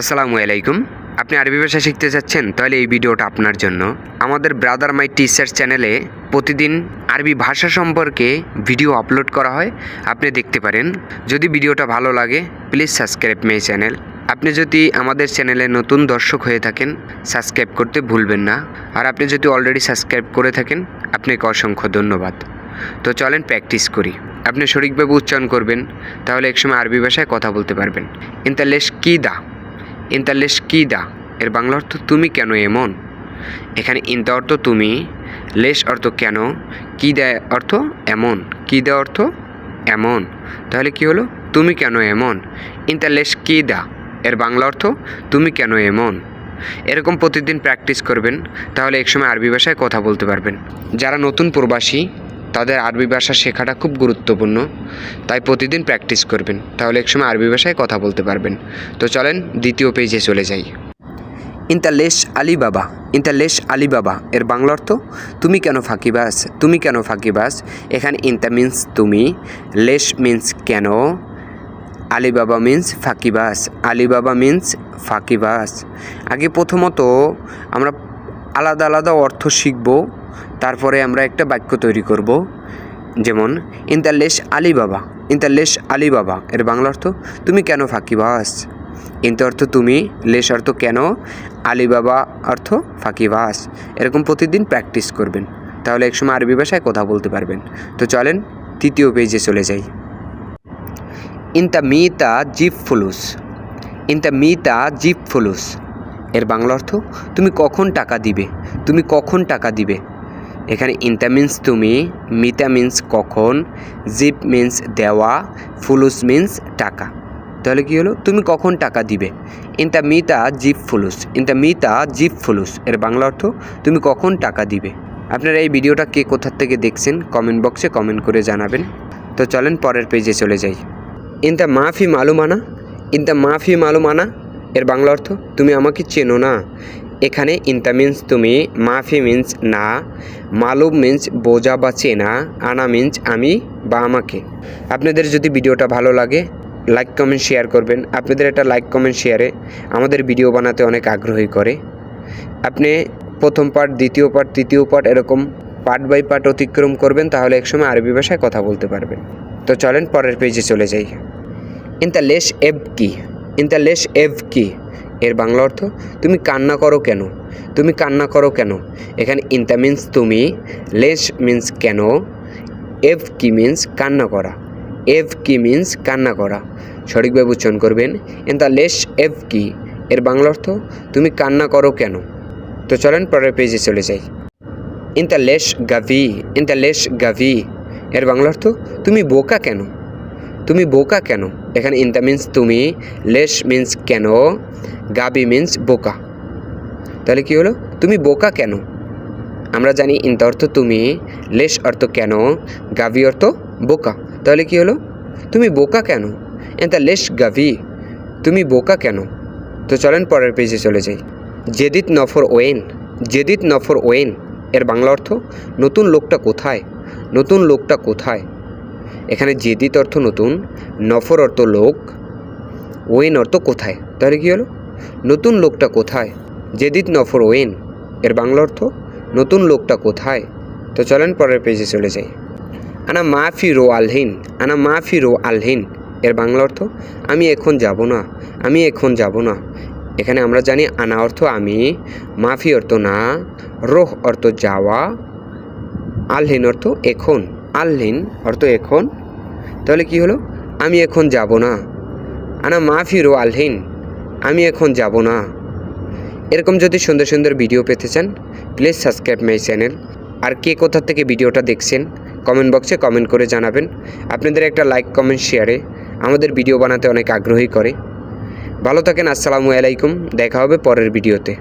আসসালামু আলাইকুম। আপনি আরবি ভাষা শিখতে চাচ্ছেন তাহলে এই ভিডিওটা আপনার জন্য। আমাদের ব্রাদার মাই টিচার চ্যানেলে প্রতিদিন আরবি ভাষা সম্পর্কে ভিডিও আপলোড করা হয়, আপনি দেখতে পারেন। যদি ভিডিওটা ভালো লাগে প্লিজ সাবস্ক্রাইব মাই চ্যানেল আপনি যদি আমাদের চ্যানেলে নতুন দর্শক হয়ে থাকেন সাবস্ক্রাইব করতে ভুলবেন না। আর আপনি যদি অলরেডি সাবস্ক্রাইব করে থাকেন, আপনাকে অসংখ্য ধন্যবাদ। তো চলেন প্র্যাকটিস করি। আপনি সঠিকভাবে উচ্চারণ করবেন, তাহলে একসময় আরবি ভাষায় কথা বলতে পারবেন। ইন্তালেশ কি দা ইন্তালেশ কি দা এর বাংলা অর্থ তুমি কেন এমন এখানে ইন্তা অর্থ তুমি, লেশ অর্থ কেন কি দেয় অর্থ এমন কি দেয় অর্থ এমন। তাহলে কি হলো? তুমি কেন এমন ইন্তালেশ কি দা এর বাংলা অর্থ তুমি কেন এমন এরকম প্রতিদিন প্র্যাকটিস করবেন, তাহলে একসময় আরবি ভাষায় কথা বলতে পারবেন। যারা নতুন প্রবাসী তাদের আরবি ভাষা শেখাটা খুব গুরুত্বপূর্ণ। তাই প্রতিদিন প্র্যাকটিস করবেন। তাহলে একসময় আরবি ভাষায় কথা বলতে পারবেন। তো চলেন দ্বিতীয় পেজে চলে যাই। ইন্টালেশ আলী বাবা ইন্টালেশ আলী বাবা এর বাংলা অর্থ, তুমি কেন ফাঁকিবাস তুমি কেন ফাঁকিবাস এখানে ইন্তা মিন্স তুমি লেশ মিন্স কেন আলিবাবা মিন্স ফাঁকিবাস আলিবাবা মিন্স ফাঁকিবাস আগে প্রথমত আমরা আলাদা আলাদা অর্থ শিখব, তারপরে আমরা একটা বাক্য তৈরি করব। যেমন ইন্তালেশ আলী বাবা ইন্তালেশ আলী বাবা এর বাংলা অর্থ, তুমি কেন ফাঁকিবাস ইন্তা অর্থ, তুমি লেশ অর্থ, কেন আলী বাবা অর্থ ফাঁকিবাস এরকম প্রতিদিন প্র্যাকটিস করবেন। তাহলে একসময় আরবি ভাষায় কথা বলতে পারবেন। তো চলেন তৃতীয় পেজে চলে যাই। ইন্তা মিতা জিপ ফুলুস ইন্তা মিতা জিপ ফুলুস এর বাংলা অর্থ, তুমি কখন টাকা দিবে তুমি কখন টাকা দিবে এখানে ইন্তা মিন্স তুমি, মিতা মিন্স কখন, জিপ মিন্স দেওয়া, ফুলুস মিন্স টাকা। তাহলে কী হলো? তুমি কখন টাকা দিবে? ইন্তা মিতা, জিপ ফুলুস। ইন্তা মিতা, জিপ ফুলুস। এর বাংলা অর্থ, তুমি কখন টাকা দিবে? আপনারা এই ভিডিওটা কে কোথার থেকে দেখছেন কমেন্ট বক্সে কমেন্ট করে জানাবেন। তো চলেন পরের পেজে চলে যাই। ইনতা মাফি মালুমানা? ইনতা মাফি মালুমানা? এর বাংলা অর্থ, তুমি আমাকে চেনো না। এখানে ইনতা মিন্স তুমি মাফি মিন্স না, মালুম মিন্স বোঝা বা চেনা, আনা মিন্স আমি বা আমাকে। আপনাদের যদি ভিডিওটা ভালো লাগে লাইক কমেন্ট শেয়ার করবেন। আপনাদের একটা লাইক কমেন্ট শেয়ারে আমাদের ভিডিও বানাতে অনেক আগ্রহী করে। আপনি প্রথম পার্ট দ্বিতীয় পার্ট তৃতীয় পার্ট এরকম পার্ট বাই পার্ট অতিক্রম করবেন, তাহলে একসময় আরবি ভাষায় কথা বলতে পারবেন। তো চলেন পরের পেজে চলে যাই। ইনতা লেশ এভ কি ইনতা লেশ এভ কি এর বাংলা অর্থ, তুমি কান্না করো কেন? তুমি কান্না করো কেন? এখানে ইনতা মিন্স তুমি লেস মিন্স কেন? এভ কি মিন্স কান্না করা? এভ কি মিন্স কান্না করা? সঠিকভাবে উচ্চারণ করবেন। ইনতা লেস এভ কি? এর বাংলা অর্থ, তুমি কান্না করো কেন? তো চলেন পরের পেজে চলে যাই। ইনতা লেস গাভি ইনতা লেস গাভি এর বাংলা অর্থ, তুমি বোকা কেন? তুমি বোকা কেন? এখানে ইনতা মিন্স তুমি লেশ মিন্স কেন, গাবি মিন্স বোকা। তাহলে কি হলো? তুমি বোকা কেন? আমরা জানি ইনতা অর্থ তুমি লেশ অর্থ কেন গাভি অর্থ বোকা। তাহলে কি হলো? তুমি বোকা কেন? এনতা লেশ গাভি তুমি বোকা কেন? তো চলেন পরের পেজে চলে যাই। জেদিত নফর ওয়েন, জেদিত নফর ওয়েন, এর বাংলা অর্থ, নতুন লোকটা কোথায়? নতুন লোকটা কোথায়? এখানে জেদিত অর্থ নতুন, নফর অর্থ লোক, ওয়েন অর্থ কোথায়? তাহলে কী হলো? নতুন লোকটা কোথায়? জেদিত, নফর, ওয়েন, এর বাংলা অর্থ নতুন লোকটা কোথায়? তো চলেন পরের পেজে চলে যাই। আনা মাফি রো আলহিন আনা মাফি রো আলহিন এর বাংলা অর্থ আমি এখন যাব না, আমি এখন যাব না। এখানে আমরা জানি আনা অর্থ আমি, মাফি অর্থ না, রোহ অর্থ যাওয়া আলহিন অর্থ এখন। আলহিন অর্থ এখন। তাহলে কি হলো? আমি এখন যাব না। আনা মা ফিরো আলহিন, আমি এখন যাব না। এরকম যদি সুন্দর সুন্দর ভিডিও পেতে চান প্লিজ সাবস্ক্রাইব মাই চ্যানেল আর কে কোথা থেকে ভিডিওটা দেখছেন কমেন্ট বক্সে কমেন্ট করে জানাবেন। আপনাদের একটা লাইক কমেন্ট শেয়ারে আমাদের ভিডিও বানাতে অনেক আগ্রহী করে। ভালো থাকেন, আসসালামু আলাইকুম, দেখা হবে পরের ভিডিওতে।